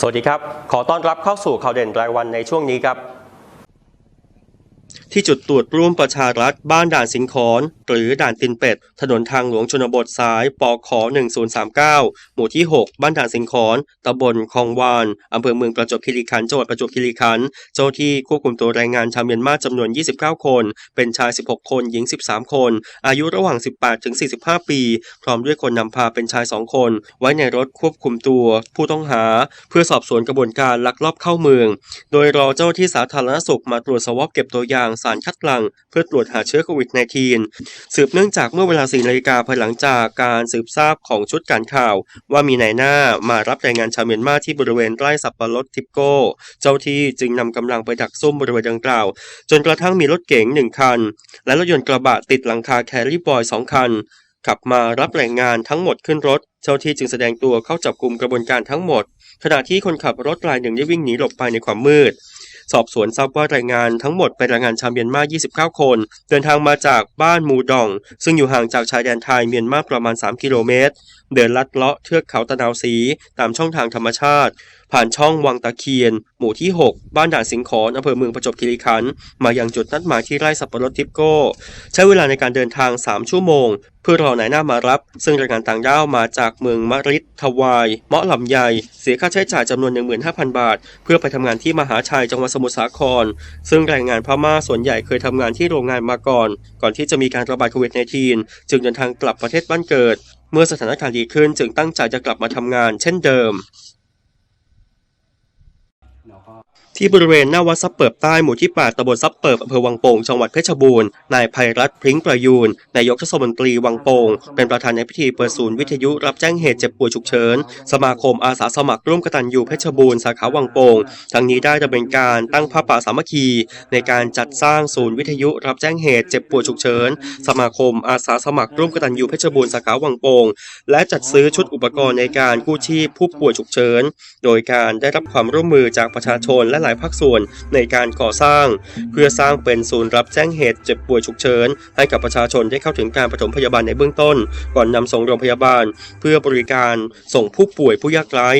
สวัสดีครับ ขอต้อนรับเข้าสู่ข่าวเด่นรายวันในช่วงนี้ครับ ที่จุดตรวจร่วมประชารัฐบ้านด่านสิงขอน หรือด่านตินเป็ด ถนนทางหลวงชนบทสายปอขอ1039 หมู่ที่ 6 บ้านด่านสิงขอนตำบลคลองวานอำเภอเมืองประจวบคีรีขันธ์จังหวัดประจวบคีรีขันธ์เจ้าที่ควบคุมตัวแรงงานชาวเมียนมาจำนวน 29 คน เป็นชาย 16 คนหญิง 13 คน อายุระหว่าง 18 ถึง 45 ปี พร้อมด้วยคนนำพาเป็นชาย 2 คน ไว้ในรถควบคุมตัว ผู้ต้องหา เพื่อสอบสวนกระบวนการลักลอบเข้าเมือง โดยรอเจ้าที่สาธารณสุขมาตรวจสวอปเก็บตัวอย่างารคัดหลั่งเพื่อตรวจหาเชื้อโควิด -19 สืบเนื่องจากเมื่อเวลา4นาฬิกาภายหลังจากการสืบทราบของชุดการข่าว ว่ามีนายหน้ามารับแรงงานชาวเมียนมาที่บริเวณไร่สับปะรดทิปโก้ เจ้าที่จึงนำกำลังไปดักซุ่มบริเวณดังกล่าว จนกระทั่งมีรถเก๋งหนึ่งคัน และรถยนต์กระบะติดหลังคาแครี่บอยสองคัน ขับมารับแรงงานทั้งหมดขึ้นรถ เจ้าที่จึงแสดงตัวเข้าจับกลุ่มกระบวนการทั้งหมด ขณะที่คนขับรถรายหนึ่งได้วิ่งหนีหลบไปในความมืด สอบสวนทราบว่าแรงงานทั้งหมดเป็นแรงงานชาวเมียนมา 29 คน เดินทางมาจากบ้านมูดอง ซึ่งอยู่ห่างจากชายแดนไทยเมียนมาประมาณ 3 กิโลเมตร เดินลัดเลาะเทือกเขาตะนาวสีตามช่องทางธรรมชาติ ผ่านช่องวังตะเคียน หมู่ที่ 6 บ้านด่านสิงขอนอำเภอเมืองประจวบคีรีขันธ์มายังจุดนัดหมายที่ไร่สับปะรดทิปโก้ ใช้เวลาในการเดินทาง 3 ชั่วโมง เพื่อรอนายหน้ามารับ ซึ่งแรงงานต่างด้าวมาจากเมืองมะริดทวาย เมาะลำไย เสียค่าใช้จ่ายจำนวน 15,000 บาท เพื่อไปทำงานที่มหาชัยจังหวัดสมุทรสาคร ซึ่งแรงงานพม่าส่วนใหญ่เคยทำงานที่โรงงานมาก่อน ก่อนที่จะมีการระบาดโควิด -19 จึงเดินทางกลับประเทศบ้านเกิด เมื่อสถานการณ์ดีขึ้นจึงตั้งใจจะกลับมาทำงานเช่นเดิม ที่บริเวณหน้าวัดซับเปิบใต้หมู่ที่ 8ตำบลซับเปิบอำเภอวังโป่งจังหวัดเพชรบูรณ์ นายภัยรัตน์พริ้งประยูน นายกเทศมนตรีวังโป่ง เป็นประธานในพิธีเปิดศูนย์วิทยุรับแจ้งเหตุเจ็บป่วยฉุกเฉิน สมาคมอาสาสมัครร่วมกตัญญูเพชรบูรณ์สาขาวังโป่ง ทั้งนี้ได้ดำเนินการตั้งผ้าป่าสามัคคี ในการจัดสร้างศูนย์วิทยุรับแจ้งเหตุเจ็บป่วยฉุกเฉิน สมาคมอาสาสมัครร่วมกตัญญูเพชรบูรณ์สาขาวังโป่ง และจัดซื้อชุดอุปกรณ์ในการกู้ชีพผู้ป่วยฉุกเฉิน โดยการได้รับความร่วมมือจากประชาชนและหลายภาคส่วนในการก่อสร้าง เพื่อสร้างเป็นศูนย์รับแจ้งเหตุเจ็บป่วยฉุกเฉิน ให้กับประชาชนได้เข้าถึงการปฐมพยาบาลในเบื้องต้น ก่อนนำส่งโรงพยาบาล เพื่อบริการส่งผู้ป่วยผู้ยากไร้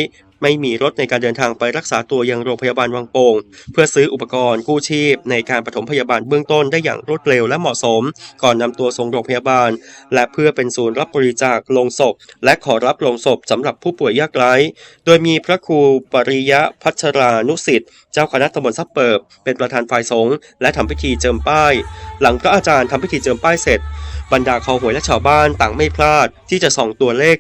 ไม่มีรถในการเดินทางไปรักษาตัวยังโรงพยาบาลวังโป่งเพื่อซื้ออุปกรณ์กู้ชีพ ในการปฐมพยาบาลเบื้องต้นได้อย่างรวดเร็วและเหมาะสม ก่อนนำตัวส่งโรงพยาบาล และเพื่อเป็นศูนย์รับบริจาคลงศพ และขอรับลงศพสำหรับผู้ป่วยยากไร้โดยมีพระครูปริยะพัชรานุสิทธิ์เจ้าคณะตำบลซับเปิบ เป็นประธานฝ่ายสงฆ์และทำพิธีเจิมป้าย หลังพระอาจารย์ทำพิธีเจิมป้ายเสร็จ บรรดาคอหวยและชาวบ้านต่างไม่พลาด ที่จะส่องตัวเลข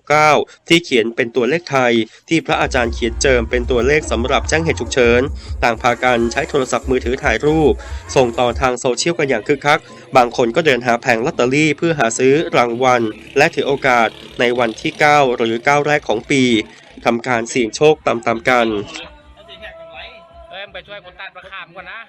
1669 ที่เขียนเป็นตัวเลขไทย ที่พระอาจารย์เขียนเจิมเป็นตัวเลขสำหรับแจ้งเหตุฉุกเฉิน ต่างพากันใช้โทรศัพท์มือถือถ่ายรูป ส่งต่อทางโซเชียลกันอย่างคึกคัก บางคนก็เดินหาแผงลอตเตอรี่เพื่อหาซื้อรางวัล และถือโอกาสในวันที่ 9 หรือ 9 แรกของปีทำการเสี่ยงโชคตามๆกัน เอ้ยมึงไปช่วยคนตัดประคามก่อนนะ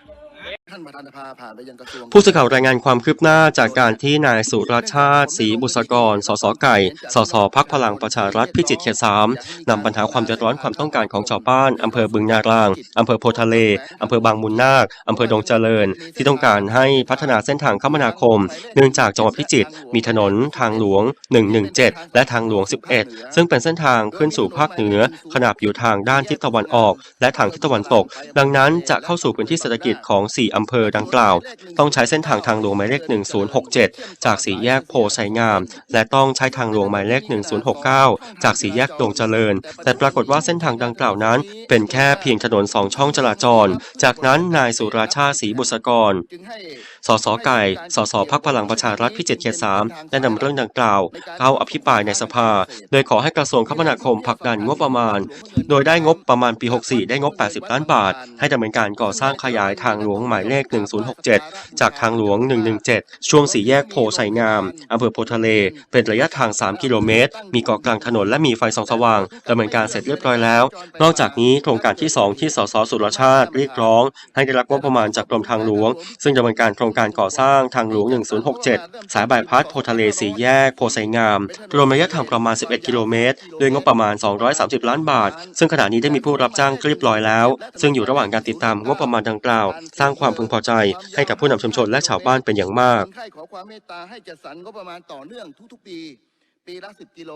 ท่านประธานสภาผ่านไปยังกระทรวงผู้สื่อข่าวรายงานความคืบหน้าจากการที่นายสุรชาติศรีบุษกร สสไก่ สสพักพลังประชารัฐพิจิตรเขตสามนำปัญหาความเดือดร้อนความต้องการของชาวบ้านอำเภอบึงนารางอำเภอโพธิ์ทะเลอำเภอบางมุนนาคอำเภอดงเจริญ ที่ต้องการให้พัฒนาเส้นทางคมนาคม เนื่องจากจังหวัดพิจิตรมีถนนทางหลวง 117 และทางหลวง 11 ซึ่งเป็นเส้นทางขึ้นสู่ภาคเหนือ ขนาบอยู่ทางด้านทิศตะวันออก และทางทิศตะวันตก ดังนั้นจะเข้าสู่พื้นที่เศรษฐกิจของ4อำเภอดังกล่าว ต้องใช้เส้นทางทางหลวงหมายเลข 1067 จากสี่แยกโพไซงาม และต้องใช้ทางหลวงหมายเลข 1069 จากสี่แยกดงเจริญ แต่ปรากฏว่าเส้นทางดังกล่าวนั้น เป็นแค่เพียงถนนสองช่องจราจร จากนั้นนายสุราชาศรีบุษกรสสไก่ สสพักพลังประชารัฐพิจิตรเขตสามได้นำเรื่องดังกล่าวเข้าอภิปรายในสภา โดยขอให้กระทรวงคมนาคมผลักดันงบประมาณ โดยได้งบประมาณปี 64 ได้งบ 80 ล้านบาท ให้ดำเนินการก่อสร้างขยายทางหลวงหมายเลข 1067 จากทางหลวง 117 ช่วงสี่แยกโพไซงามอำเภอโพทะเล เป็นระยะทาง 3 กิโลเมตร มีเกาะกลางถนนและมีไฟส่องสว่างดำเนินการเสร็จเรียบร้อยแล้ว นอกจากนี้โครงการที่ 2 ที่สสสุรชาติเรียกร้อง ให้ได้รับงบประมาณจากกรมทางหลวง ซึ่งดำเนินการโครงการก่อสร้างทางหลวง 1067 สายบายพาสโพทะเลสีแยก โพไซงามรวมระยะทางประมาณ 11 กิโลเมตรโดยงบประมาณ 230 ล้านบาท ซึ่งขณะนี้ได้มีผู้รับจ้างเรียบร้อยแล้ว ซึ่งอยู่ระหว่างการติดตามงบประมาณดังกล่าว สร้างความพึงพอใจให้กับผู้นำชุมชนและชาวบ้านเป็นอย่างมากขอความเมตตาให้จัดสรรงบประมาณต่อเนื่องทุกๆปี ปีละ 10 กิโล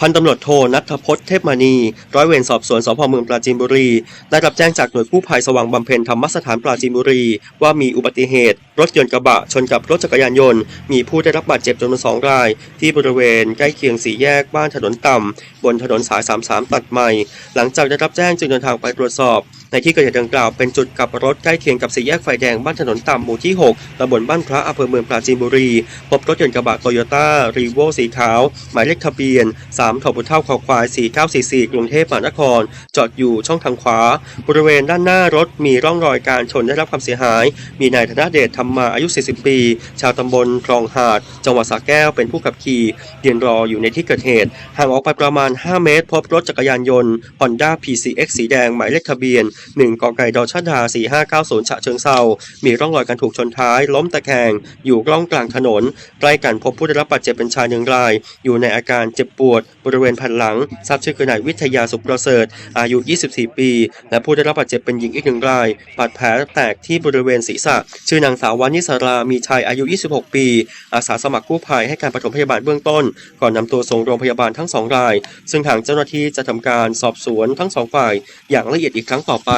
พันตำรวจโทนัทพจน์เทพมณี ร้อยเวรสอบสวนสพเมืองปราจีนบุรี ได้รับแจ้งจากหน่วยกู้ภัยสว่างบำเพ็ญธรรมสถานปราจีนบุรี ว่ามีอุบัติเหตุ รถยนต์กระบะชนกับรถจักรยานยนต์ มีผู้ได้รับบาดเจ็บจำนวนสองราย ที่บริเวณใกล้เคียงสี่แยกบ้านถนนต่ำ บนถนนสาย 33 ตัดใหม่ หลังจากได้รับแจ้งจึงเดินทางไปตรวจสอบ ในที่เกิดเหตุดังกล่าวเป็นจุดกลับรถใกล้เคียงกับสี่แยกไฟแดงบ้านถนนต่ำหมู่ที่ 6ตำบลบ้านพระอำเภอเมืองปราจีนบุรี พบรถยนต์กระบะโตโยต้ารีโวสีขาว หมายเลขทะเบียน3ถบุเท่าคอควาย 4944 กรุงเทพมหานคร จอดอยู่ช่องทางขวา บริเวณด้านหน้ารถมีร่องรอยการชนได้รับความเสียหาย มีนายธนเดชธรรมมาอายุ 40 ปี ชาวตำบลคลองหาด จังหวัดสระแก้วเป็นผู้ขับขี่ยืนรออยู่ในที่เกิดเหตุ ห่างออกไปประมาณ 5 เมตร พบรถจักรยานยนต์ Honda PCX สีแดงหมายเลขทะเบียน 1กไก่ดอชดา 4590 ฉะเชิงเซามีร่องรอยการถูกชนท้าย ล้มตะแคงอยู่กล้องกลางถนน ใกล้กันพบผู้ได้รับบาดเจ็บเป็นชายหนึ่งราย อยู่ในอาการเจ็บปวดบริเวณแผ่นหลัง ทราบชื่อคือนายวิทยาสุขประเสริฐ อายุ 24 ปี และผู้ได้รับบาดเจ็บเป็นหญิงอีกหนึ่งรายบาดแผลแตกที่บริเวณศีรษะ ชื่อนางสาววานิสรามีชัยอายุ 26 ปี อาสาสมัครกู้ภัยให้การปฐมพยาบาลเบื้องต้น ก่อนนำตัวส่งโรงพยาบาลทั้งสองราย ซึ่งทางเจ้าหน้าที่จะทำการสอบสวนทั้งสองฝ่าย อย่างละเอียดอีกครั้งต่อไป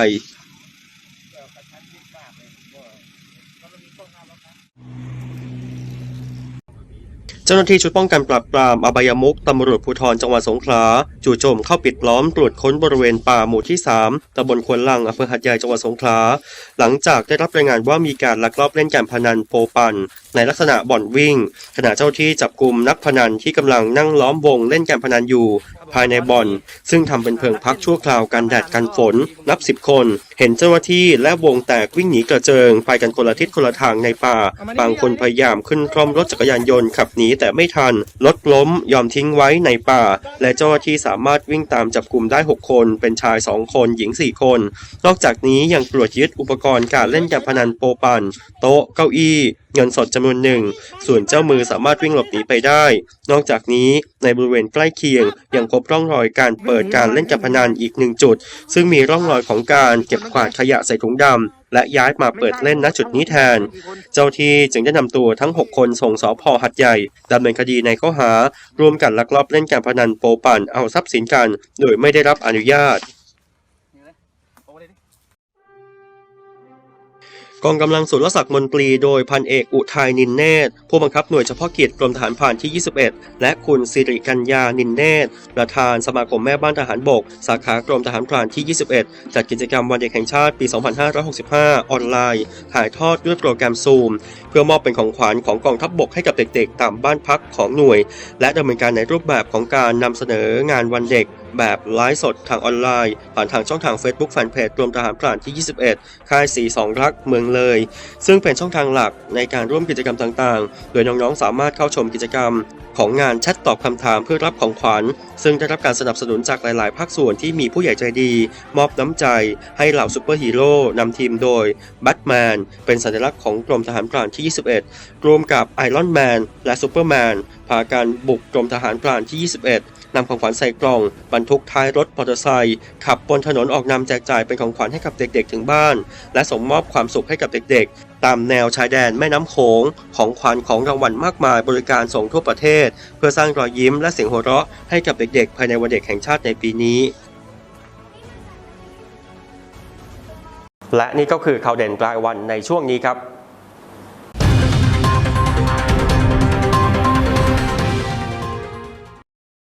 เจ้าหน้าที่ชุดป้องกันปราบปรามอบายมุกตำรวจภูธรจังหวัดสงขลา จู่โจมเข้าปิดล้อมตรวจค้นบริเวณป่าหมู่ที่ 3ตำบลควนลังอำเภอหัดใหญ่จังหวัดสงขลา หลังจากได้รับรายงานว่ามีการลักลอบเล่นการพนันโปปัน ในลักษณะบ่อนวิ่ง ขณะเจ้าที่จับกลุ่มนักพนันที่กำลังนั่งล้อมวงเล่นการพนันอยู่ ภายในบ่อน ซึ่งทำเป็นเพิงพักชั่วคราวกันแดดกันฝน นับสิบคน เห็นเจ้าหน้าที่และวงแตกวิ่งหนีกระเจิงไปกันคนละทิศคนละทางในป่า บางคนพยายามขึ้นคล่อมรถจักรยานยนต์ขับหนีแต่ไม่ทันรถล้มยอมทิ้งไว้ในป่า และเจ้าหน้าที่สาามารถวิ่งตามจับกลุ่มได้ 6 คน เป็นชาย 2 คน หญิง 4 คน นอกจากนี้ยังตรวจยึดอุปกรณ์การเล่นการพนันโปปัน โต๊ะ เก้าอี้ เงินสดจำนวนหนึ่ง ส่วนเจ้ามือสามารถวิ่งหลบหนีไปได้ นอกจากนี้ในบริเวณใกล้เคียง ยังพบร่องรอยการเปิดการเล่นการพนันอีกหนึ่งจุด ซึ่งมีร่องรอยของการเก็บกวาดขยะใส่ถุงดำและย้ายมาเปิดเล่นณจุดนี้แทน เจ้าที่จึงได้นำตัวทั้ง 6 คนส่งสพหัดใหญ่ดำเนินคดีในข้อหาร่วมกันลักลอบเล่นการพนันโปปั่นเอาทรัพย์สินกัน โดยไม่ได้รับอนุญาต กองกำลังสุรศักดิ์มนตรีโดยพันเอกอุทัยนินเนตรผู้บังคับหน่วยเฉพาะกิจกรมทหารผ่านที่ 21 และคุณสิริกัญญานินเนตรประธานสมาคมแม่บ้านทหารบก สาขากรมทหารพรานที่ 21 จัดกิจกรรมวันเด็กแห่งชาติปี 2565 ออนไลน์ ถ่ายทอดด้วยโปรแกรมซูม เพื่อมอบเป็นของขวัญของกองทัพบบกให้กับเด็กๆ ตามบ้านพักของหน่วย และดำเนินการในรูปแบบของการนำเสนองานวันเด็ก แบบไลฟ์สดทางออนไลน์ ผ่านทางช่องทาง Facebook แฟนเพจกรมทหารพรานที่ 21 ค่ายสีสองรักเมืองเลย ซึ่งเป็นช่องทางหลักในการร่วมกิจกรรมต่างๆ โดยน้องๆสามารถเข้าชมกิจกรรมของงานแชทตอบคำถามเพื่อรับของขวัญ ซึ่งได้รับการสนับสนุนจากหลาย ๆ ภาคส่วนที่มีผู้ใหญ่ใจดี มอบน้ำใจให้เหล่าซูเปอร์ฮีโร่นำทีมโดยแบทแมนเป็นสัญลักษณ์ของกรมทหารพรานที่ 21 รวมกับไอรอนแมนและซูเปอร์แมนพาการบุกกรมทหารพรานที่ 21นำของขวัญใส่กล่อง บรรทุกท้ายรถมอเตอร์ไซค์ขับบนถนนออกนำแจกจ่ายเป็นของขวัญให้กับเด็ก ๆ ถึงบ้าน และส่งมอบความสุขให้กับเด็ก ๆ ตามแนวชายแดนแม่น้ำโขงของขวัญของรางวัลมากมายบริการส่งทั่วประเทศ เพื่อสร้างรอยยิ้มและเสียงหัวเราะให้กับเด็กๆ ภายในวันเด็กแห่งชาติในปีนี้ และนี่ก็คือข่าวเด่นรายวันในช่วงนี้ครับ